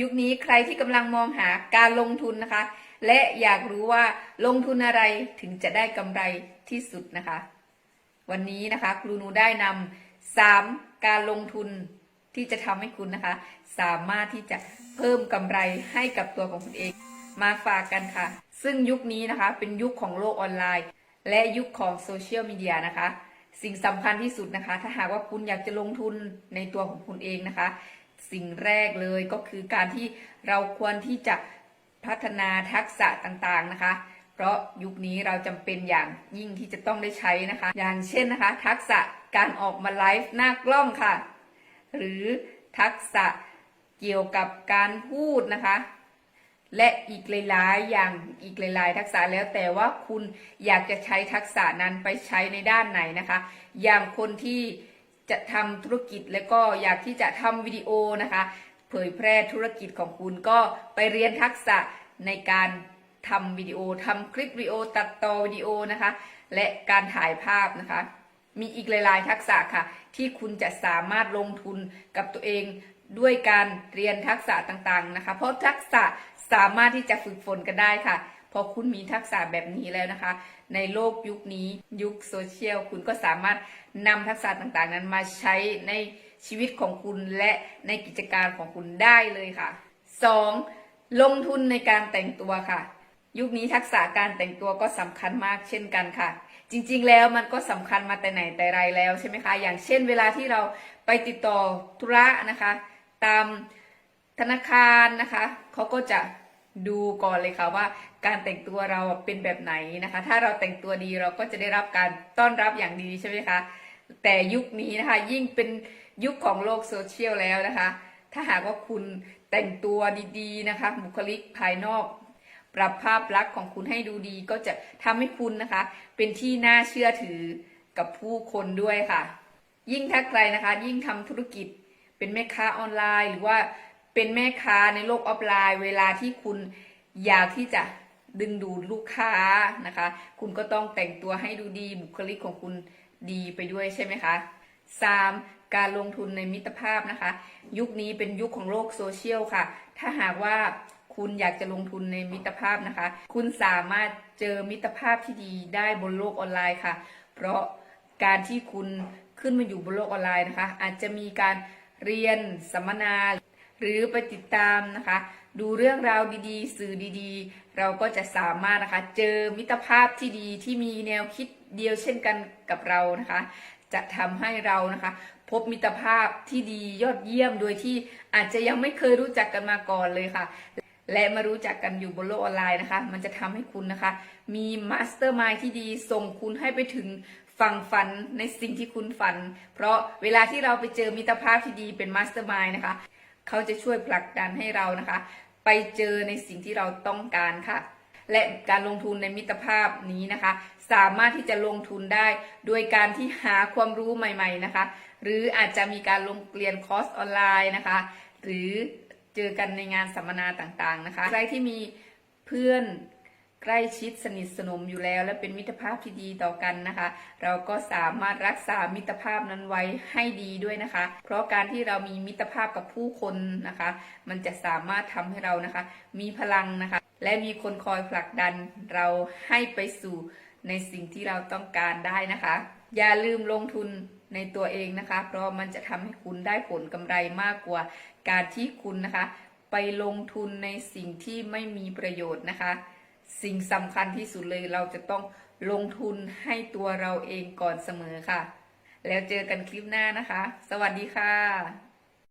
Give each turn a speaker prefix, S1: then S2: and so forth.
S1: ยุคนี้ใครที่กำลังมองหาการลงทุนนะคะ และอยากรู้ว่าลงทุนอะไรถึงจะได้กำไรที่สุดนะคะ วันนี้นะคะครูนูได้นำสามการลงทุนที่จะทำให้คุณนะคะ สามารถที่จะเพิ่มกำไรให้กับตัวของคุณเอง มาฝากกันค่ะ ซึ่งยุคนี้นะคะเป็นยุคของโลกออนไลน์ และยุคของโซเชียลมีเดียนะคะ สิ่งสำคัญที่สุดนะคะ ถ้าหากว่าคุณอยากจะลงทุนในตัวของคุณเองนะคะ สิ่งแรกเลยก็คือการที่เราควรที่จะพัฒนาทักษะต่างๆนะคะ เพราะยุคนี้เราจำเป็นอย่างยิ่งที่จะต้องได้ใช้นะคะ อย่างเช่นนะคะ ทักษะการออกมาไลฟ์หน้ากล้องค่ะ หรือทักษะเกี่ยวกับการพูดนะคะ และอีกหลายๆอย่างอีกหลาย ๆ ทักษะแล้วแต่ว่าคุณอยากจะใช้ทักษะนั้นไปใช้ในด้านไหนนะคะ อย่างคนที่ จะทำธุรกิจแล้วก็อยากที่จะทำวิดีโอนะคะ เผยแพร่ธุรกิจของคุณก็ไปเรียนทักษะในการทำวิดีโอทำคลิปวิดีโอตัดต่อวิดีโอนะคะ และการถ่ายภาพนะคะ มีอีกหลาย ๆ ทักษะค่ะ ที่คุณจะสามารถลงทุนกับตัวเองด้วยการเรียนทักษะต่าง ๆ นะคะ เพราะทักษะสามารถที่จะฝึกฝนกันได้ค่ะ พอคุณมีทักษะแบบนี้แล้วนะคะ ในโลกยุคนี้ยุคโซเชียลคุณก็สามารถนำทักษะต่างๆ นั้นมาใช้ในชีวิตของคุณและในกิจการของคุณได้เลยค่ะ 2. ลงทุนในการแต่งตัวค่ะ ยุคนี้ทักษะการแต่งตัวก็สำคัญมากเช่นกันค่ะ จริงๆแล้วมันก็สำคัญมาแต่ไหนแต่ไรแล้วใช่ไหมคะ อย่างเช่นเวลาที่เราไปติดต่อธุระนะคะ ตามธนาคารนะคะเขาก็จะดูก่อนเลยค่ะว่า การแต่งตัวเราเป็นแบบไหนนะคะ ถ้าเราแต่งตัวดีเราก็จะได้รับการต้อนรับอย่างดีใช่ไหมคะ แต่ยุคนี้นะคะยิ่งเป็นยุคของโลกโซเชียลแล้วนะคะ ถ้าหากว่าคุณแต่งตัวดีๆนะคะบุคลิกภายนอก ปรับภาพลักษณ์ของคุณให้ดูดี ก็จะทำให้คุณนะคะ เป็นที่น่าเชื่อถือกับผู้คนด้วยค่ะ ยิ่งถ้าใครนะคะ ยิ่งทำธุรกิจเป็นแม่ค้าออนไลน์ หรือว่าเป็นแม่ค้าในโลกออฟไลน์ เวลาที่คุณอยากที่จะ ดึงดูดลูกค้านะคะ คุณก็ต้องแต่งตัวให้ดูดีบุคลิกของคุณดีไปด้วยใช่ไหมคะ 3. การลงทุนในมิตรภาพนะคะ ยุคนี้เป็นยุคของโลกโซเชียลค่ะ ถ้าหากว่าคุณอยากจะลงทุนในมิตรภาพนะคะ คุณสามารถเจอมิตรภาพที่ดีได้บนโลกออนไลน์ค่ะ เพราะการที่คุณขึ้นมาอยู่บนโลกออนไลน์นะคะ อาจจะมีการเรียนสัมมนาหรือไปติดตามนะคะ ดูเรื่องราวดีๆ สื่อดีๆ เราก็จะสามารถนะคะ เจอมิตรภาพที่ดีที่มีแนวคิดเดียวเช่นกันกับเรานะคะ จะทำให้เรานะคะ พบมิตรภาพที่ดียอดเยี่ยมโดยที่อาจจะยังไม่เคยรู้จักกันมาก่อนเลยค่ะ และมารู้จักกันอยู่บนโลกออนไลน์นะคะ มันจะทำให้คุณนะคะ มีมาสเตอร์มายที่ดีส่งคุณให้ไปถึงฝั่งฝันในสิ่งที่คุณฝัน เพราะเวลาที่เราไปเจอมิตรภาพที่ดีเป็นมาสเตอร์มายนะคะ เขาจะช่วยผลักดันให้เรานะคะ ไปเจอในสิ่งที่เราต้องการค่ะ และการลงทุนในมิตรภาพนี้นะคะ สามารถที่จะลงทุนได้โดยการที่หาความรู้ใหม่ ๆนะคะ หรืออาจจะมีการลงเรียนคอร์สออนไลน์นะคะ หรือเจอกันในงานสัมมนาต่างๆนะคะใครที่มีเพื่อน ใกล้ชิดสนิทสนมอยู่แล้ว และเป็นมิตรภาพที่ดีต่อกันนะคะ เราก็สามารถรักษามิตรภาพนั้นไว้ให้ดีด้วยนะคะ เพราะการที่เรามีมิตรภาพกับผู้คนนะคะ มันจะสามารถทำให้เรานะคะ มีพลังนะคะ และมีคนคอยผลักดันเราให้ไปสู่ในสิ่งที่เราต้องการได้นะคะ อย่าลืมลงทุนในตัวเองนะคะ เพราะมันจะทำให้คุณได้ผลกำไรมากกว่า การที่คุณนะคะ ไปลงทุนในสิ่งที่ไม่มีประโยชน์นะคะ สิ่งสำคัญที่สุดเลยเราจะต้องลงทุนให้ตัวเราเองก่อนเสมอค่ะ แล้วเจอกันคลิปหน้านะคะ สวัสดีค่ะ